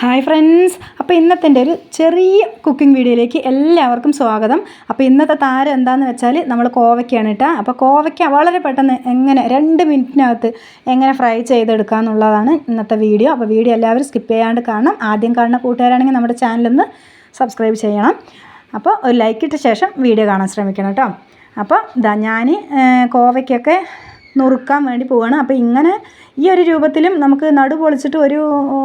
Hi friends അപ്പോൾ ഇന്നത്തെ എന്റെ ഒരു ചെറിയ കുക്കിംഗ് വീഡിയോയിലേക്ക് എല്ലാവർക്കും സ്വാഗതം. അപ്പോൾ ഇന്നത്തെ താരം എന്താണെന്ന് വെച്ചാൽ നമ്മൾ കോവയ്ക്കാണ് കേട്ടോ അപ്പോൾ കോവയ്ക്ക വളരെ പെട്ടെന്ന് എങ്ങനെ രണ്ട് മിനിറ്റിനകത്ത് എങ്ങനെ ഫ്രൈ ചെയ്തെടുക്കുക എന്നുള്ളതാണ് ഇന്നത്തെ വീഡിയോ അപ്പോൾ വീഡിയോ എല്ലാവരും സ്കിപ്പ് ചെയ്യാണ്ട് കാണണം. ആദ്യം കാണുന്ന കൂട്ടുകാരാണെങ്കിൽ നമ്മുടെ ചാനലൊന്ന് സബ്സ്ക്രൈബ് ചെയ്യണം. അപ്പോൾ ഒരു ലൈക്ക് ഇട്ട ശേഷം വീഡിയോ കാണാൻ ശ്രമിക്കണം കേട്ടോ അപ്പോൾ ഇതാ ഞാൻ കോവയ്ക്കൊക്കെ നുറുക്കാൻ വേണ്ടി പോവുകയാണ് അപ്പോൾ ഇങ്ങനെ ഈ ഒരു രൂപത്തിലും നമുക്ക് നടു പൊളിച്ചിട്ട് ഒരു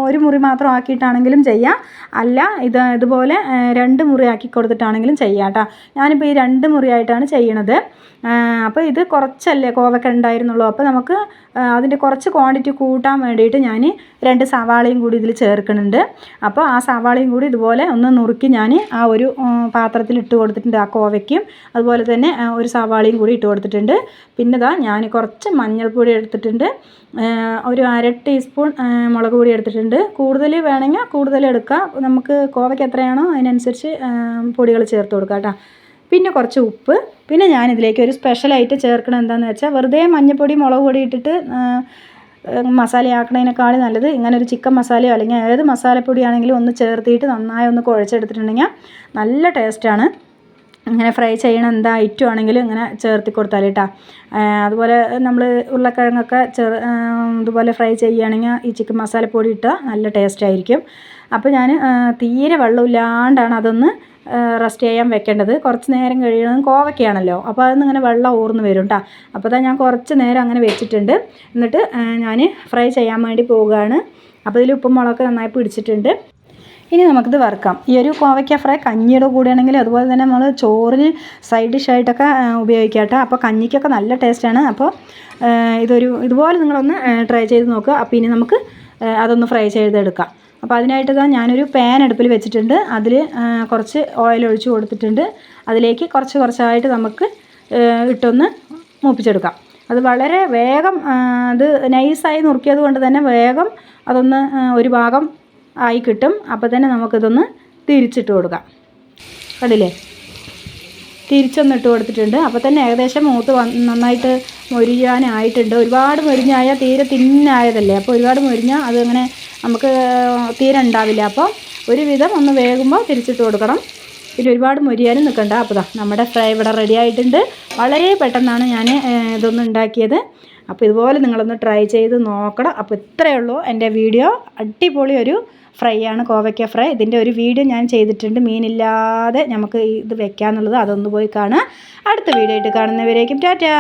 ഒരു മുറി മാത്രം ആക്കിയിട്ടാണെങ്കിലും ചെയ്യാം. അല്ല ഇത് ഇതുപോലെ രണ്ട് മുറി ആക്കി കൊടുത്തിട്ടാണെങ്കിലും ചെയ്യാം കേട്ടോ ഞാനിപ്പോൾ ഈ രണ്ട് മുറിയായിട്ടാണ് ചെയ്യണത്. അപ്പോൾ ഇത് കുറച്ചല്ലേ കോവക്ക ഉണ്ടായിരുന്നുള്ളൂ. അപ്പോൾ നമുക്ക് അതിന്റെ കുറച്ച് ക്വാണ്ടിറ്റി കൂട്ടാൻ വേണ്ടിയിട്ട് ഞാൻ രണ്ട് സവാളയും കൂടി ഇതിൽ ചേർക്കുന്നുണ്ട് അപ്പോൾ ആ സവാളയും കൂടി ഇതുപോലെ ഒന്ന് നുറുക്കി ഞാൻ ആ ഒരു പാത്രത്തിൽ ഇട്ട് കൊടുത്തിട്ടുണ്ട് ആ കോവയ്ക്കും. അതുപോലെ തന്നെ ഒരു സവാളയും കൂടി ഇട്ട് കൊടുത്തിട്ടുണ്ട്. പിന്നെ ഞാൻ കുറച്ച് മഞ്ഞൾപ്പൊടി എടുത്തിട്ടുണ്ട്. ഒരു അര ടീസ്പൂൺ മുളക് പൊടി എടുത്തിട്ടുണ്ട്. കൂടുതൽ വേണമെങ്കിൽ കൂടുതൽ എടുക്കുക നമുക്ക് കോവയ്ക്ക് എത്രയാണോ അതിനനുസരിച്ച് പൊടികൾ ചേർത്ത് കൊടുക്കുക കേട്ടോ. പിന്നെ കുറച്ച് ഉപ്പ്. പിന്നെ ഞാനിതിലേക്ക് ഒരു സ്പെഷ്യലായിട്ട് ചേർക്കണം എന്താണെന്ന് വെച്ചാൽ വെറുതെ മഞ്ഞൾപ്പൊടി മുളക് പൊടി ഇട്ടിട്ട് മസാലയാക്കണതിനേക്കാളും നല്ലത് ഇങ്ങനെ ഒരു ചിക്കൻ മസാലയോ അല്ലെങ്കിൽ ഏത് മസാലപ്പൊടിയാണെങ്കിലും ഒന്ന് ചേർത്തിയിട്ട് നന്നായി ഒന്ന് കുഴച്ചെടുത്തിട്ടുണ്ടെങ്കിൽ നല്ല ടേസ്റ്റാണ് ഇങ്ങനെ ഫ്രൈ ചെയ്യണം എന്താ ഐറ്റം ആണെങ്കിലും ഇങ്ങനെ ചേർത്തി കൊടുത്താൽ കേട്ടോ അതുപോലെ നമ്മൾ ഉരുളക്കിഴങ്ങൊക്കെ ചെറ് ഇതുപോലെ ഫ്രൈ ചെയ്യുകയാണെങ്കിൽ ഈ ചിക്കൻ മസാലപ്പൊടി ഇട്ടാൽ നല്ല ടേസ്റ്റ് ആയിരിക്കും. അപ്പോൾ ഞാൻ തീരെ വെള്ളമില്ലാണ്ടാണ് അതൊന്ന് റെസ്റ്റ് ചെയ്യാൻ വെക്കേണ്ടത്. കുറച്ച് നേരം കഴിയണം കോവയ്ക്കാണല്ലോ അപ്പോൾ അതൊന്നും നിന്ന് ഇങ്ങനെ വെള്ളം ഊർന്ന് വരും കേട്ടോ അപ്പോൾ അതാ ഞാൻ കുറച്ച് നേരം അങ്ങനെ വെച്ചിട്ടുണ്ട്. എന്നിട്ട് ഞാൻ ഫ്രൈ ചെയ്യാൻ വേണ്ടി പോവുകയാണ്. അപ്പോൾ ഇതിൽ ഉപ്പും മുളകൊക്കെ നന്നായി പിടിച്ചിട്ടുണ്ട്. ഇനി നമുക്കിത് വറുക്കാം. ഈ ഒരു കോവയ്ക്ക ഫ്രൈ കഞ്ഞിയുടെ കൂടെയാണെങ്കിൽ അതുപോലെ തന്നെ നമ്മൾ ചോറിന് സൈഡ് ഡിഷായിട്ടൊക്കെ ഉപയോഗിക്കാം കേട്ടോ അപ്പോൾ കഞ്ഞിക്കൊക്കെ നല്ല ടേസ്റ്റാണ് അപ്പോൾ ഇതൊരു ഇതുപോലെ നിങ്ങളൊന്ന് ട്രൈ ചെയ്ത് നോക്കുക. അപ്പോൾ ഇനി നമുക്ക് അതൊന്ന് ഫ്രൈ ചെയ്തെടുക്കാം. അപ്പോൾ അതിനായിട്ട് ഇതാ ഞാനൊരു പാൻ അടുപ്പിൽ വെച്ചിട്ടുണ്ട്. അതിൽ കുറച്ച് ഓയിൽ ഒഴിച്ച് കൊടുത്തിട്ടുണ്ട്. അതിലേക്ക് കുറച്ച് കുറച്ചായിട്ട് നമുക്ക് ഇട്ടൊന്ന് മൂപ്പിച്ചെടുക്കാം. അത് വളരെ വേഗം അത് നൈസായി നുറുക്കിയത് കൊണ്ട് തന്നെ വേഗം അതൊന്ന് ഒരു ഭാഗം ആയി കിട്ടും. അപ്പോൾ തന്നെ നമുക്കിതൊന്ന് തിരിച്ചിട്ട് കൊടുക്കാം. കണ്ടില്ലേ? തിരിച്ചൊന്നിട്ട് കൊടുത്തിട്ടുണ്ട്. അപ്പോൾ തന്നെ ഏകദേശം മൂത്ത് നന്നായിട്ട് മൊരിയാനായിട്ടുണ്ട്. ഒരുപാട് മൊരിഞ്ഞായാൽ തീരെ തിന്നായതല്ലേ? അപ്പോൾ ഒരുപാട് മൊരിഞ്ഞാൽ അതങ്ങനെ നമുക്ക് തീരെ ഉണ്ടാവില്ല. അപ്പോൾ ഒരുവിധം ഒന്ന് വേകുമ്പോൾ തിരിച്ചിട്ട് കൊടുക്കണം. പിന്നെ ഒരുപാട് മൊരിയാനും നിൽക്കണ്ട അപ്പോൾ നമ്മുടെ ഫ്രൈ ഇവിടെ റെഡി ആയിട്ടുണ്ട്. വളരെ പെട്ടെന്നാണ് ഞാൻ ഇതൊന്നും ഉണ്ടാക്കിയത്. അപ്പോൾ ഇതുപോലെ നിങ്ങളൊന്ന് ട്രൈ ചെയ്ത് നോക്കണം. അപ്പോൾ ഇത്രയേ ഉള്ളൂ എന്റെ വീഡിയോ. അടിപൊളി ഒരു ഫ്രൈ ആണ് കോവയ്ക്ക ഫ്രൈ ഇതിന്റെ ഒരു വീഡിയോ ഞാൻ ചെയ്തിട്ടുണ്ട്. മീനില്ലാതെ നമുക്ക് ഇത് വെക്കാമെന്നുള്ളത് അതൊന്ന് പോയി കാണുക. അടുത്ത വീഡിയോ ആയിട്ട് കാണുന്നവരേക്കും ടാറ്റാ.